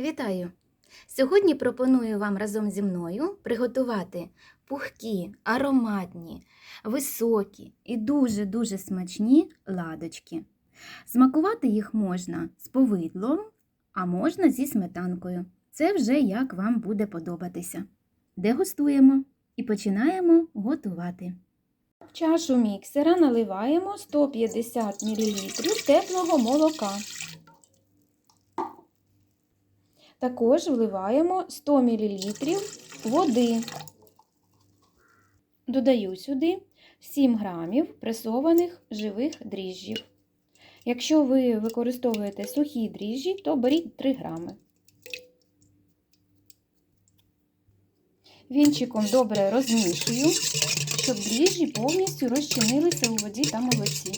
Вітаю! Сьогодні пропоную вам разом зі мною приготувати пухкі, ароматні, високі і дуже-дуже смачні ладочки. Смакувати їх можна з повидлом, а можна зі сметанкою. Це вже як вам буде подобатися. Дегустуємо і починаємо готувати. В чашу міксера наливаємо 150 мл теплого молока. Також вливаємо 100 мл води. Додаю сюди 7 грамів пресованих живих дріжджів. Якщо ви використовуєте сухі дріжджі, то беріть 3 грами. Вінчиком добре розмішую, щоб дріжджі повністю розчинилися у воді та молоці.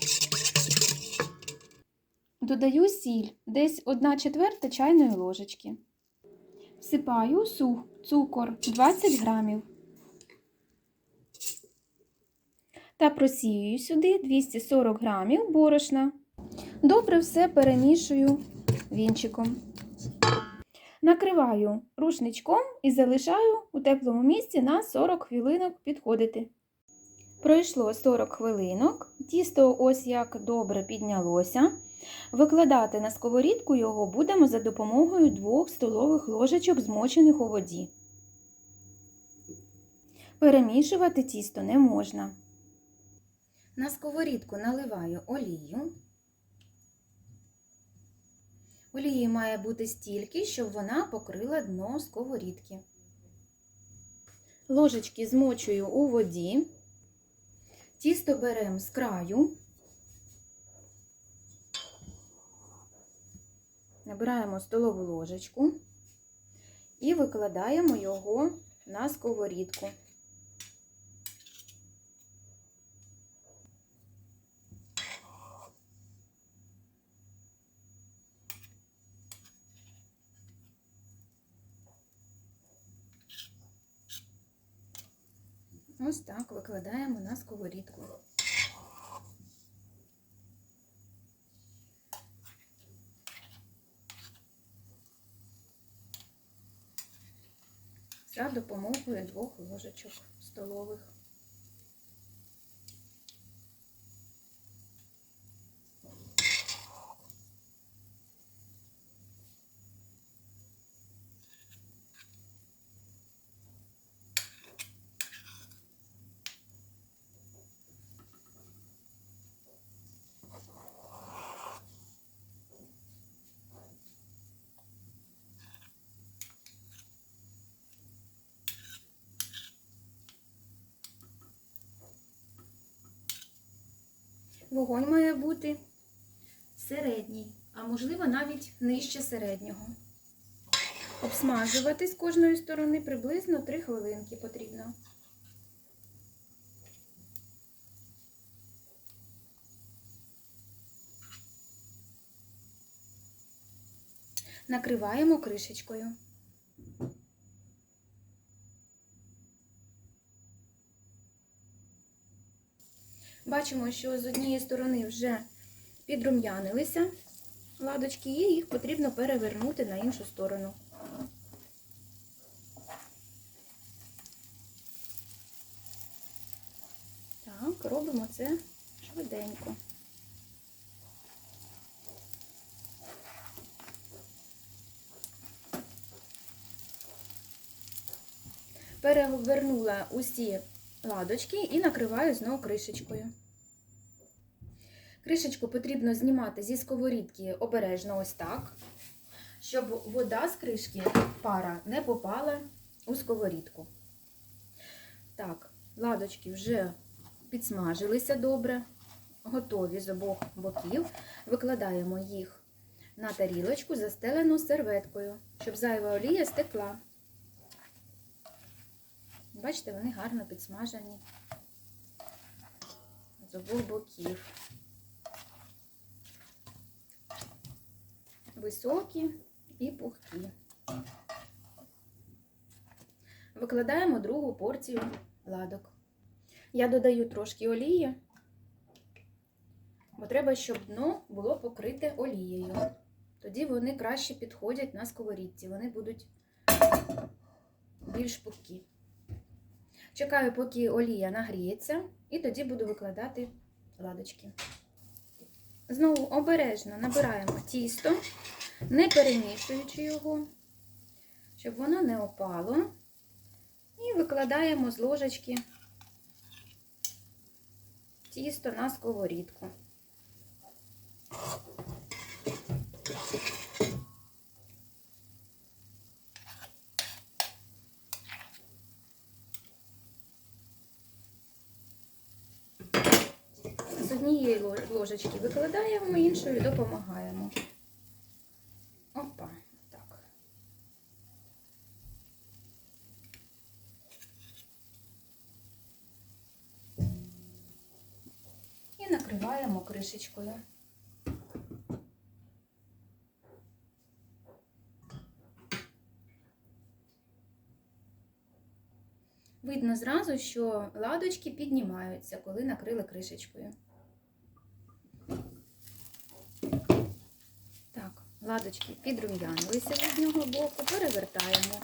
Додаю сіль, десь 1 четверта чайної ложечки. Всипаю цукор 20 грамів. Та просіюю сюди 240 грамів борошна. Добре все перемішую вінчиком. Накриваю рушничком і залишаю у теплому місці на 40 хвилинок підходити. Пройшло 40 хвилинок, тісто ось як добре піднялося. Викладати на сковорідку його будемо за допомогою 2 столових ложечок, змочених у воді. Перемішувати тісто не можна. На сковорідку наливаю олію. Олії має бути стільки, щоб вона покрила дно сковорідки. Ложечки змочую у воді. Тісто беремо з краю. Набираємо столову ложечку і викладаємо його на сковорідку. Ось так викладаємо на сковорідку. За допомогою двох ложечок столових. Вогонь має бути середній, а можливо навіть нижче середнього. Обсмажувати з кожної сторони приблизно 3 хвилинки потрібно. Накриваємо кришечкою. Бачимо, що з однієї сторони вже підрум'янилися ладочки, і їх потрібно перевернути на іншу сторону. Так, робимо це швиденько. Перевернула усі ладочки і накриваю знову кришечкою. Кришечку потрібно знімати зі сковорідки обережно ось так, щоб вода з кришки, пара, не попала у сковорідку. Так, ладочки вже підсмажилися добре, готові з обох боків. Викладаємо їх на тарілочку, застелену серветкою, щоб зайва олія стекла. Бачите, вони гарно підсмажені з обох боків. Високі і пухкі. Викладаємо другу порцію ладок. Я додаю трошки олії, бо треба, щоб дно було покрите олією. Тоді вони краще підходять на сковорідці, вони будуть більш пухкі. Чекаю, поки олія нагріється, і тоді буду викладати ладочки. Знову обережно набираємо тісто, не перемішуючи його, щоб воно не опало. І викладаємо з ложечки тісто на сковорідку. З однієї ло- ложечки викладаємо, іншою допомагаємо. Опа, так. І накриваємо кришечкою. Видно зразу, що ладочки піднімаються, коли накрили кришечкою. Так, ладочки підрум'янилися з одного боку, перевертаємо.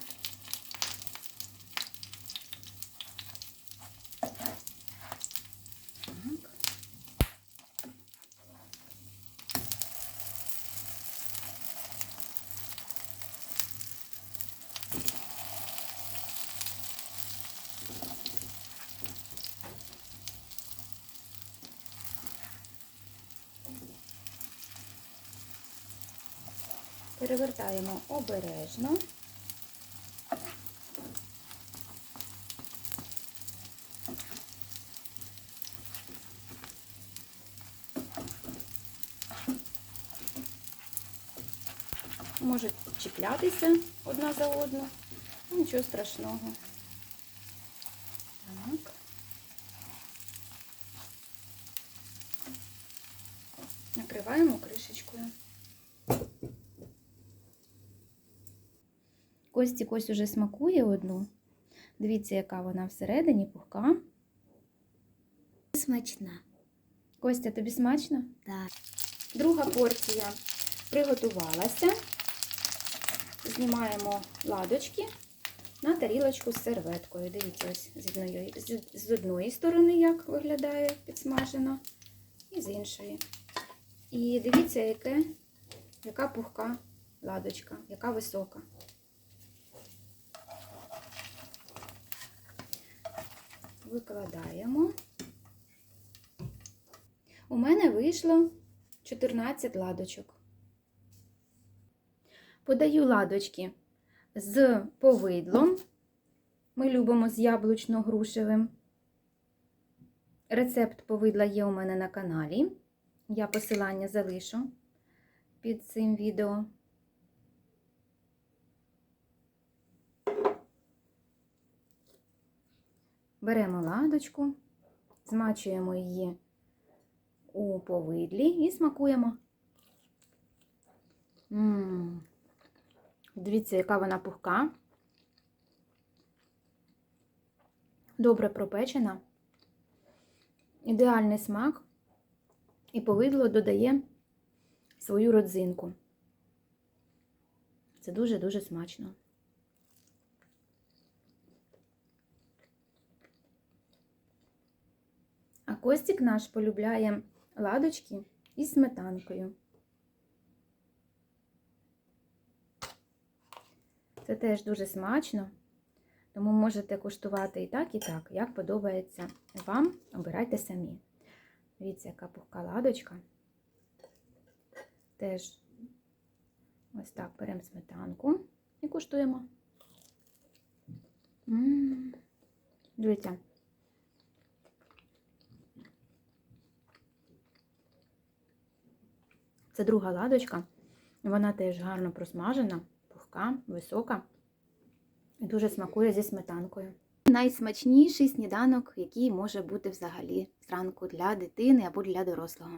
Перевертаємо обережно. Можуть чіплятися одна за одну, ну, нічого страшного. Так. Накриваємо кришечкою. Костік ось уже смакує одну. Дивіться, яка вона всередині пухка. Смачна. Костя, тобі смачно? Так. Друга порція приготувалася. Знімаємо ладочки на тарілочку з серветкою. Дивіться, ось з одної, з, з одної сторони, як виглядає підсмажена, і з іншої. І дивіться, яке, яка пухка ладочка, яка висока. Викладаємо. У мене вийшло 14 ладочок. Подаю ладочки з повидлом. Ми любимо з яблучно-грушевим. Рецепт повидла є у мене на каналі. Я посилання залишу під цим відео. Беремо ладочку, змачуємо її у повидлі і смакуємо. М, Дивіться, яка вона пухка. Добре пропечена. Ідеальний смак. І повидло додає свою родзинку. Це дуже-дуже смачно. Костік наш полюбляє ладочки із сметанкою. Це теж дуже смачно, тому можете куштувати і так, і так, як подобається вам, обирайте самі. Дивіться, яка пухка ладочка. Теж ось так беремо сметанку і куштуємо. М, Дивіться. Це друга ладочка. Вона теж гарно просмажена, пухка, висока і дуже смакує зі сметанкою. Найсмачніший сніданок, який може бути взагалі зранку для дитини або для дорослого.